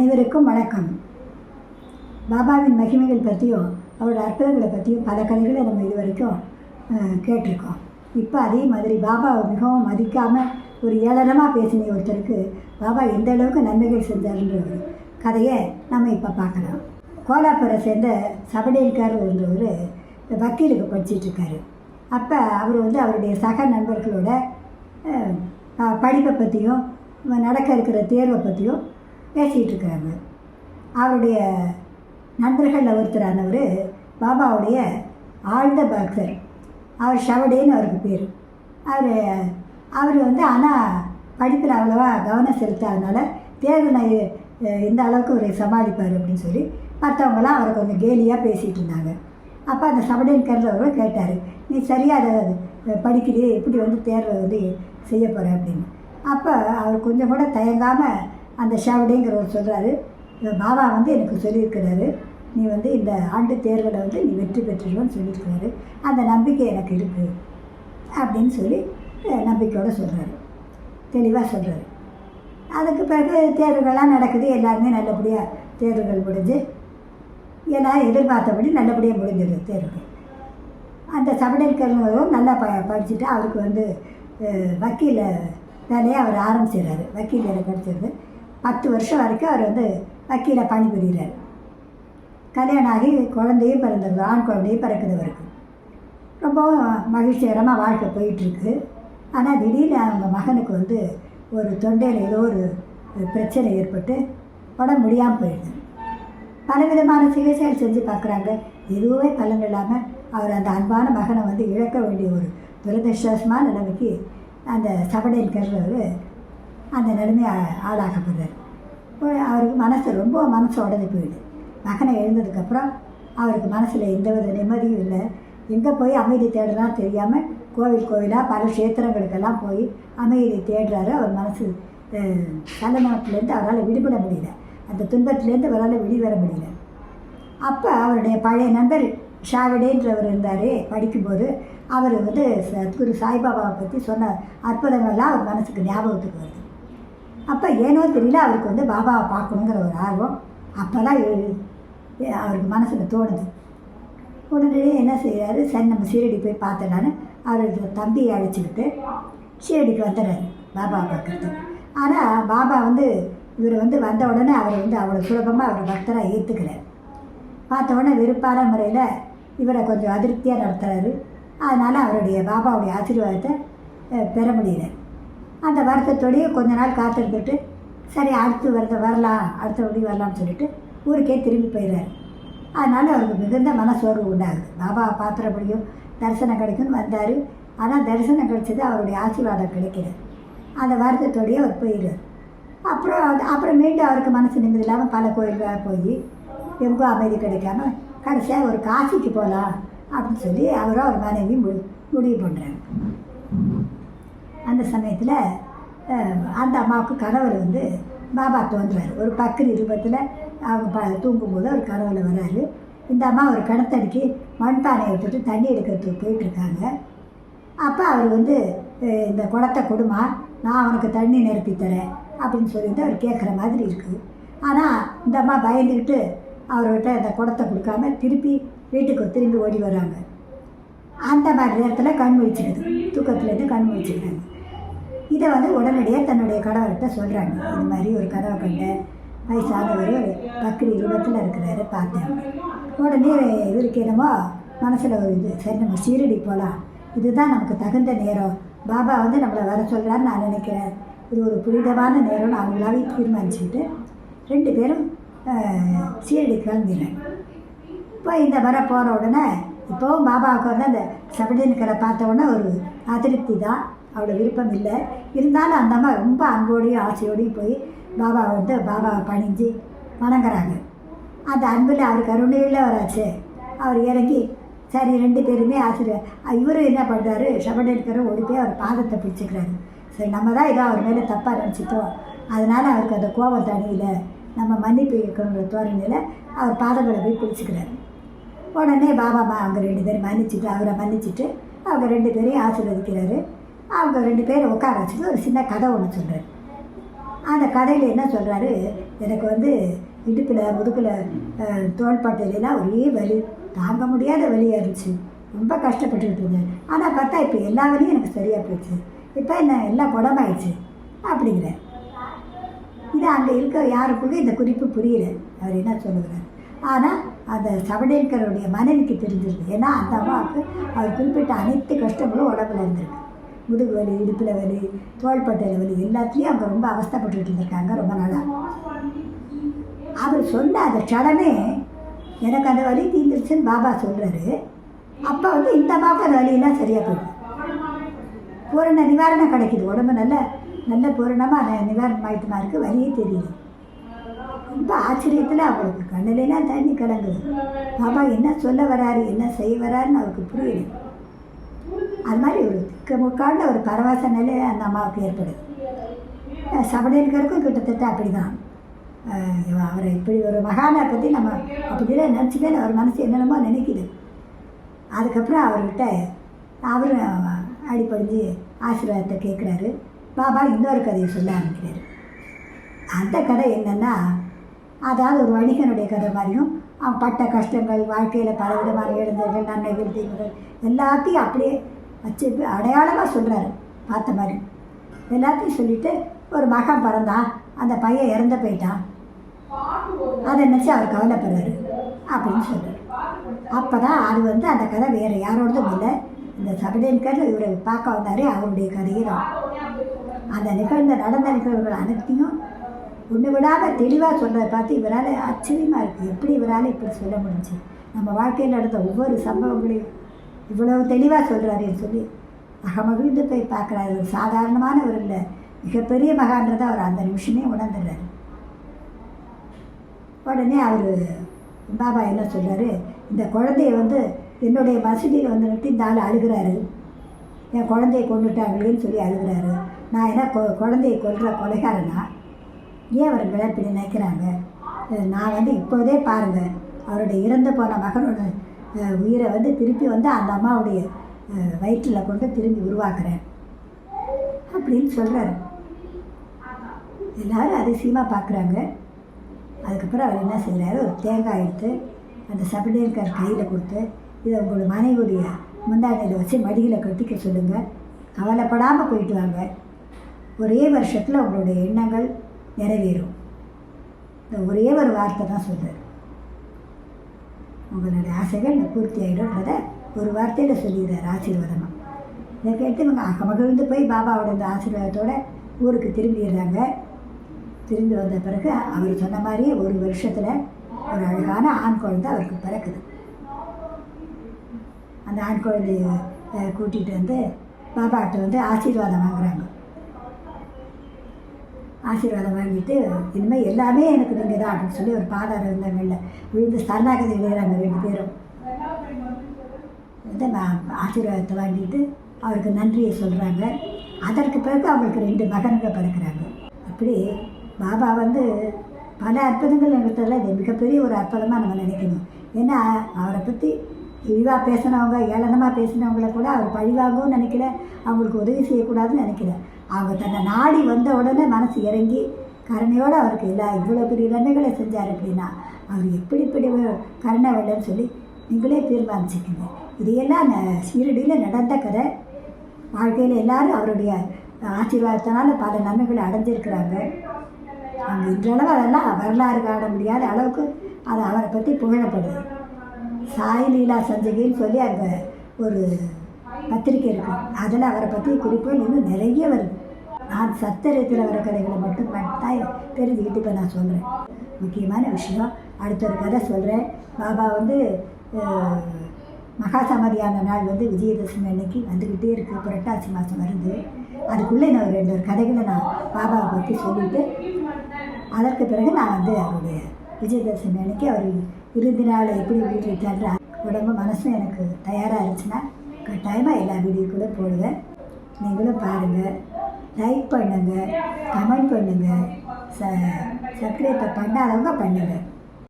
அனைவருக்கும் வணக்கம். பாபாவின் மகிமைகள் பற்றியும் அவரோட அற்புதங்களை பற்றியும் பல கதைகளை நம்ம இது வரைக்கும் கேட்டிருக்கோம். இப்போ அதே மாதிரி பாபாவை மிகவும் மதிக்காமல் ஒரு ஏளனமாக பேசின ஒருத்தருக்கு பாபா எந்த அளவுக்கு நன்மைகள் செஞ்சாருன்ற ஒரு கதையை நம்ம இப்போ பார்க்கலாம். கோலாப்பூரை சேர்ந்த சபடேல்கர் இருந்தவர் வக்கீலுக்கு படிச்சிட்ருக்காரு. அப்போ அவர் வந்து அவருடைய சக நண்பர்களோட படிப்பை பற்றியும் நடக்க இருக்கிற தேர்வை பற்றியும் பேசிகிட்டு இருக்காரு அவருடைய நண்பர்களில் ஒருத்தரானவர் பாபாவுடைய ஆழ்ந்த பக்தர். அவர் ஷவடேன்னு அவருக்கு பேர். அவர் அவர் வந்து ஆனால் படிப்பில் அவ்வளோவா கவனம் செலுத்தாதனால தேர்வு அஹ், இந்த அளவுக்கு ஒரு சமாளிப்பார் அப்படின்னு சொல்லி மற்றவங்களாம் அவரை கொஞ்சம் கேலியாக பேசிகிட்டு இருந்தாங்க அப்போ அந்த சபடின் கருதவர்கள் கேட்டார் நீ சரியாக அதை படிக்கிறியே எப்படி வந்து தேர்வை வந்து செய்ய போகிற அப்படின்னு. அப்போ அவர் கொஞ்சம் கூட தயங்காமல் அந்த ஷாவடிங்கிறவர் சொல்கிறாரு பாபா வந்து எனக்கு சொல்லியிருக்கிறாரு. நீ வந்து இந்த ஆண்டு தேர்தலை வந்து நீ வெற்றி பெற்றுடுவேன்னு சொல்லியிருக்கிறாரு. அந்த நம்பிக்கை எனக்கு இருக்குது அப்படின்னு சொல்லி நம்பிக்கையோடு சொல்கிறாரு தெளிவாக சொல்கிறாரு அதுக்கு பிறகு தேர்வுகள்லாம் நடக்குது. எல்லாருமே நல்லபடியாக தேர்வுகள் முடிஞ்சு ஏன்னா எதிர்பார்த்தபடி நல்லபடியாக முடிஞ்சிருது தேர்வுகள். அந்த சபடேல்கரும் நல்லா ப படிச்சுட்டு அவருக்கு வந்து வக்கீல வேலையை அவர் ஆரம்பிச்சிடுறாரு. வக்கீல் வேலை படிச்சிருந்து பத்து வருஷம் வரைக்கும் அவர் வந்து வக்கீலை பணிபுரிகிறார் கல்யாணம் ஆகி குழந்தையும் பிறந்தது ஆண் குழந்தையும் பிறக்குது அவருக்கு ரொம்பவும் மகிழ்ச்சிகரமாக வாழ்க்கை போயிட்டுருக்கு. ஆனால் திடீர்னு அவங்க மகனுக்கு வந்து ஒரு தொண்டையில் ஏதோ ஒரு பிரச்சனை ஏற்பட்டு உடம்பு முடியாமல் போயிடுது. பலவிதமான சிகிச்சைகள் செஞ்சு பார்க்குறாங்க எதுவுமே பலன் இல்லாமல் அவர் அந்த அன்பான மகனை வந்து இழக்க வேண்டிய ஒரு துரதிருஷ்டமான நிலைமைக்கு அந்த சபடையின் கருறவர் அந்த நிலைமை ஆளாக்கப்படுறார் அவருக்கு மனசு ரொம்ப மனசு உடஞ்சி போயிடுது. மகனை எழுந்ததுக்கப்புறம் அவருக்கு மனசில் எந்த வித நிம்மதியும் இல்லை. எங்கே போய் அமைதி தேடலாம் தெரியாமல் கோவில் கோவிலாக பல கஷேத்திரங்களுக்கெல்லாம் போய் அமைதி தேடுறாரு. அவர் மனசு தலைமணத்துலேருந்து அவரால் விடுபட முடியல. அந்த துன்பத்திலேருந்து அவரால் வெளிவர முடியல. அப்போ அவருடைய பழைய நண்பர் ஷாவிடேன்றவர் இருந்தார். படிக்கும்போது அவர் வந்து சத்குரு சாய்பாபாவை பற்றி சொன்ன அற்புதங்கள்லாம் அவர் மனசுக்கு ஞாபகத்துக்கு வருது. அப்போ ஏனோ தெரியல அவருக்கு வந்து பாபாவை பார்க்கணுங்கிற ஒரு ஆர்வம். அப்போ தான் அவருக்கு மனசில் தோணுது. உடனே என்ன செய்கிறாரு சரி நம்ம சீரடி போய் பார்த்தேன்னு அவர் தம்பியை அழைச்சிக்கிட்டு சீரடிக்கு வந்துடுறாரு பாபாவை பார்க்குறதுக்கு ஆனால் பாபா வந்து இவர் வந்து வந்த உடனே அவரை வந்து அவ்வளோ சுலபமாக அவரை பக்தராக ஏற்றுக்கிறார் பார்த்த உடனே வெறுப்பான முறையில் இவரை கொஞ்சம் அதிருப்தியாக நடத்துகிறாரு அதனால் அவருடைய பாபாவுடைய ஆசீர்வாதத்தை பெற முடியல. அந்த வருத்தத்தோடையே கொஞ்ச நாள் காத்திருந்துட்டு சரி அடுத்து வருத வரலாம் அடுத்த அடுத்தபடி வரலாம்னு சொல்லிட்டு ஊருக்கே திரும்பி போயிடுறாரு. அதனால் அவருக்கு மிகுந்த மனசோர்வு உண்டாகுது. பாபா பாத்திரப்படியும் தரிசனம் கிடைக்கும்னு வந்தார். ஆனால் தரிசனம் கிடைச்சது அவருடைய ஆசீர்வாதம் கிடைக்கல. அந்த வருத்தத்தோடயே அவர் போயிடுறார். அப்புறம் அது- அப்புறம் மீண்டும் அவருக்கு மனசு நிம்மதி இல்லாமல் பல கோயில்களாக போய் எங்கோ அமைதி கிடைக்காம கடைசியாக ஒரு காசிக்கு போகலாம் அப்படின்னு சொல்லி அவரும் அவர் மனைவி முடிவு பண்ணுறாங்க அந்த சமயத்தில் அந்த அம்மாவுக்கு கனவுல வந்து பாபா தோன்றுறாரு ஒரு பக்கரி ரூபத்தில் அவங்க ப தூங்கும்போது ஒரு கனவுல வராரு. இந்த அம்மா ஒரு கிணத்தடிக்கு மண்பானையை விட்டுட்டு தண்ணி எடுக்கிறதுக்கு போயிட்டுருக்காங்க. அப்போ அவர் வந்து இந்த குடத்தை கொடுமா நான் அவனுக்கு தண்ணி நிரப்பி தரேன் அப்படின்னு சொல்லிட்டு அவர் கேட்குற மாதிரி இருக்குது ஆனால் இந்த அம்மா பயந்துக்கிட்டு அவர்கிட்ட அந்த குடத்தை கொடுக்காம திருப்பி வீட்டுக்கு திரும்பி ஓடி வராங்க. அந்த மாதிரி நேரத்தில் கண் முழிச்சுக்குது. தூக்கத்துலேருந்து கண் முழிச்சுக்கிறாங்க. இதை வந்து உடனடியாக தன்னுடைய கடவுள்கிட்ட சொல்கிறாங்க இது மாதிரி ஒரு கதவை கண்டு வயசானவர் பக்ரி ரூபத்தில் இருக்கிறாரு பார்த்தேன் உடனே இவருக்கு என்னமோ மனசில் ஒரு இது சரி நம்ம சீரடி போகலாம் இதுதான் நமக்கு தகுந்த நேரம். பாபா வந்து நம்மளை வர சொல்கிறான்னு நான் நினைக்கிறேன். இது ஒரு புனிதமான நேரம்னு அவங்களாவே தீர்மானிச்சுட்டு ரெண்டு பேரும் சீரடி கிளம்பிடுறேன் இப்போ இந்த வர போகிற உடனே இப்போவும் பாபாவுக்கு வந்து அந்த சபடினுக்கரை பார்த்த உடனே ஒரு அதிருப்தி தான். அவ்வளோ விருப்பம் இல்லை. இருந்தாலும் அந்த அம்மா ரொம்ப அன்போடையும் ஆசையோடையும் போய் பாபா வந்து பாபாவை பணிஞ்சு வணங்குறாங்க. அந்த அன்பில் அவர் கருணையில் வராச்சு. அவர் இறங்கி சரி ரெண்டு பேருமே ஆசிரியர் இவரும் என்ன பண்ணுறாரு சபடேற்கரை ஓடி போய் அவர் பாதத்தை பிடிச்சிக்கிறாரு. சரி நம்ம தான் ஏதோ அவர் மேலே தப்பாக நினச்சிட்டோம். அதனால் அவருக்கு அந்த கோபம் தடையில நம்ம மன்னிப்பு இருக்கணுங்கிற தோரணையில் அவர் பாதங்களை போய் பிடிச்சிக்கிறாரு. உடனே பாபா அவங்க ரெண்டு பேரும் மன்னிச்சுட்டு அவரை மன்னிச்சுட்டு அவங்க ரெண்டு பேரையும் ஆசீர்வதிக்கிறாரு. அவங்க ரெண்டு பேரும் உட்கார வச்சுட்டு ஒரு சின்ன கதை ஒன்று சொல்கிறார் அந்த கதையில் என்ன சொல்கிறாரு எனக்கு வந்து இடுப்பில் முதுகில் தோள்பட்டையிலலாம் ஒரே வலி. தாங்க முடியாத வலியாக இருந்துச்சு ரொம்ப கஷ்டப்பட்டுக்கிட்டு இருந்தேன். ஆனால் பார்த்தா இப்போ எல்லா வலியும் எனக்கு சரியாக போச்சு இப்போ என்ன எல்லாம் குடமாயிடுச்சு அப்படிங்கிறார் இது அங்கே இருக்க யாருக்குள்ளே இந்த குறிப்பு புரியல. அவர் என்ன சொல்லுகிறார்? ஆனால் அந்த சவடேல்கருடைய மனைவிக்கு தெரிஞ்சிருக்கு. ஏன்னா அந்த அம்மாவுக்கு அவர் குறிப்பிட்ட அனைத்து கஷ்டங்களும் உடம்புல இருந்திருக்கு. முதுகு வலி இடுப்பில் வலி தோள்பட்டையில் வலி எல்லாத்துலேயும் அவங்க ரொம்ப அவஸ்தைப்பட்டுட்டு இருந்திருக்காங்க ரொம்ப நாளாக அவர் சொன்ன அந்த சடனே எனக்கு அந்த வலி தீந்துருச்சுன்னு பாபா சொல்கிறாரு அப்போ வந்து இந்த அம்மாவுக்கு அந்த வலியெல்லாம் சரியாக போயிடும் பூரண நிவாரணம் கிடைக்குது. உடம்பு நல்ல நல்ல பூரணமாக நிவாரணம் ஆகிட்டுமா இருக்குது வலியே தெரியுது ரொம்ப ஆச்சரியத்தில் அவளுக்கு கண்ணிலெல்லாம் தண்ணி கிடங்குது பாபா என்ன சொல்ல வராரு என்ன செய்ய வராருன்னு அவருக்கு புரியல. அது மாதிரி ஒரு திக்க முக்காண்ட ஒரு பரவாச நிலை அந்த அம்மாவுக்கு ஏற்படுது. சபடேல்கருக்கும் கிட்டத்தட்ட அப்படி தான் அவரை இப்படி ஒரு மகானை பற்றி நம்ம அப்படிலாம் நினச்சிட்டே அவர் மனசு என்னென்னமோ நினைக்குது. அதுக்கப்புறம் அவர்கிட்ட அவரும் அடிப்படைஞ்சு ஆசீர்வாதத்தை கேட்குறாரு. பாபா இன்னொரு கதையை சொல்ல ஆரம்பிக்கிறாரு. அந்த கதை என்னென்னா அதாவது ஒரு வணிகனுடைய கதை மாதிரியும் அவன் பட்ட கஷ்டங்கள் வாழ்க்கையில் பலவிதமான இழந்தவர்கள் நன்மை நன்மைகள் எல்லாத்தையும் அப்படியே வச்சு அடையாளமாக சொல்கிறாரு பார்த்த மாதிரி. எல்லாத்தையும் சொல்லிவிட்டு ஒரு மகன் பிறந்தான் அந்த பையன் இறந்து போயிட்டான் அதை நினச்சி அவர் கவலைப்படுறாரு. அப்படின்னு சொல்கிறார் அப்போ தான் அது வந்து அந்த கதை வேறு யாரோடதும் இல்லை. இந்த சபடேன்கர் இவரை பார்க்க வந்தாரே அவருடைய கதையை தான். அந்த நிகழ்ந்த நடந்த நிகழ்வுகள் அனைத்தையும் ஒன்று விடாமல் தெளிவாக சொல்கிறத பார்த்து இவரால் ஆச்சரியமாக இருக்குது எப்படி இவரால் இப்படி சொல்ல முடிஞ்சு? நம்ம வாழ்க்கையில் நடந்த ஒவ்வொரு சம்பவங்களையும் இவ்வளவு தெளிவாக சொல்கிறாருன்னு சொல்லி அகமகிழ்ந்து போய் பார்க்குறாரு. ஒரு சாதாரணமானவர் இல்லை. மிகப்பெரிய மகான்றதை அவர் அந்த நிமிஷமே உணர்ந்துடுறாரு. உடனே அவர் பாபா என்ன சொல்கிறாரு இந்த குழந்தைய வந்து என்னுடைய மசூதியில் வந்து நிறுத்தி இந்த ஆள் அழுகிறாரு. என் குழந்தைய கொண்டுட்டாங்களேன்னு சொல்லி அழுகிறாரு. நான் என்ன கொ குழந்தைய கொல்ற கொலைகாரனா? ஏன் அவர் இப்படி நினைக்கிறாங்க? நான் வந்து இப்போதே பாருங்கள் அவருடைய இறந்து போன மகனோட உயிரை வந்து திருப்பி வந்து அந்த அம்மாவுடைய வயிற்றில் கொண்டு திரும்பி உருவாக்குறேன். அப்படின்னு சொல்கிறாரு எல்லோரும் அதிசயமாக பார்க்குறாங்க அதுக்கப்புறம் அவர் என்ன செய்கிறாரு ஒரு தேங்காய் எடுத்து அந்த சபடேங்கர் கையில் கொடுத்து இதை உங்களோட மனைவியுடைய முந்தானையில் வச்சு மடியில் கட்டிக்க சொல்லுங்கள் கவலைப்படாமல் போயிட்டு வாங்க. ஒரே வருஷத்தில் உங்களுடைய எண்ணங்கள் நிறைவேறும். இந்த ஒரே ஒரு வார்த்தை தான் சொல்கிறார் உங்களுடைய ஆசைகள் பூர்த்தி ஆகிடும்ன்றத ஒரு வார்த்தையில் சொல்லிடுறார் ஆசீர்வாதமாக இதை கேட்டு இவங்க மகிழ்ந்து போய் பாபாவோட இந்த ஆசீர்வாதத்தோடு ஊருக்கு திரும்பிடுறாங்க. திரும்பி வந்த பிறகு அவர் சொன்ன மாதிரியே ஒரு வருஷத்தில் ஒரு அழகான ஆண் குழந்தை அவருக்கு பிறக்குது. அந்த ஆண் குழந்தைய கூட்டிகிட்டு வந்து பாபாட்ட வந்து ஆசீர்வாதம் வாங்குறாங்க. ஆசீர்வாதம் வாங்கிட்டு இனிமேல் எல்லாமே எனக்கு நீங்கள் தான் அப்படின்னு சொல்லி ஒரு பாதார இல்லை விழுந்து சரணாகதி எழுதுறாங்க ரெண்டு பேரும். வந்து ஆசீர்வாதத்தை வாங்கிட்டு அவருக்கு நன்றியை சொல்கிறாங்க அதற்கு பிறகு அவங்களுக்கு ரெண்டு மகன்கள் பிறக்கிறாங்க. அப்படி பாபா வந்து பல அற்புதங்கள் நிகழ்த்ததில் இது மிகப்பெரிய ஒரு அற்புதமாக நம்ம நினைக்கணும். ஏன்னா அவரை பற்றி இழிவாக பேசினவங்க ஏளனமாக பேசினவங்கள கூட அவர் பழிவாகவும் நினைக்கல. அவங்களுக்கு உதவி செய்யக்கூடாதுன்னு நினைக்கல. அவங்க தன்னை நாடி வந்த உடனே மனசு இறங்கி கருணையோடு அவருக்கு எல்லா இவ்வளோ பெரிய நன்மைகளை செஞ்சார் அப்படின்னா அவர் எப்படி இப்படி கருணை வரலன்னு சொல்லி நீங்களே தீர்மானிச்சுக்கோங்க. இதையெல்லாம் சீரடியில் நடந்த கதை. வாழ்க்கையில் எல்லாரும் அவருடைய ஆசீர்வாதத்தினால பல நன்மைகளை அடைஞ்சிருக்கிறாங்க. அவங்க இன்றளவு அதெல்லாம் வரலாறு காண முடியாத அளவுக்கு அது அவரை பற்றி புகழப்படுது. சாய் லீலா சஞ்சகின்னு சொல்லி அங்கே ஒரு பத்திரிக்கை இருக்குது அதில் அவரை பற்றி குறிப்புகள் இன்னும் நிறைய வருது. நான் சத்திரத்தில் வர கதைகளை மட்டும் தான் தெரிஞ்சுக்கிட்டு இப்போ நான் சொல்கிறேன் முக்கியமான விஷயம் அடுத்த ஒரு கதை சொல்கிறேன் பாபா வந்து மகாசமாதியான நாள் வந்து விஜயதசமி அன்னைக்கு வந்துக்கிட்டே இருக்குது புரட்டாசி மாதம் வருது. அதுக்குள்ளே நான் ரெண்டு ஒரு கதைகளை நான் பாபாவை பற்றி சொல்லிவிட்டு அதற்கு பிறகு நான் வந்து அவருடைய விஜயதசமி அன்னைக்கு அவர் இறுதி நாளை எப்படி வீட்டு உடம்பு மனசும் எனக்கு தயாராக இருந்துச்சுன்னா கட்டாயமாக எல்லா வீடியோக்குள்ளே போடுவேன் நீங்களும் பாருங்கள் லைக் பண்ணுங்கள் கமெண்ட் பண்ணுங்கள் ச சப்ஸ்கிரைப் பண்ணாதவங்க பண்ணுங்கள்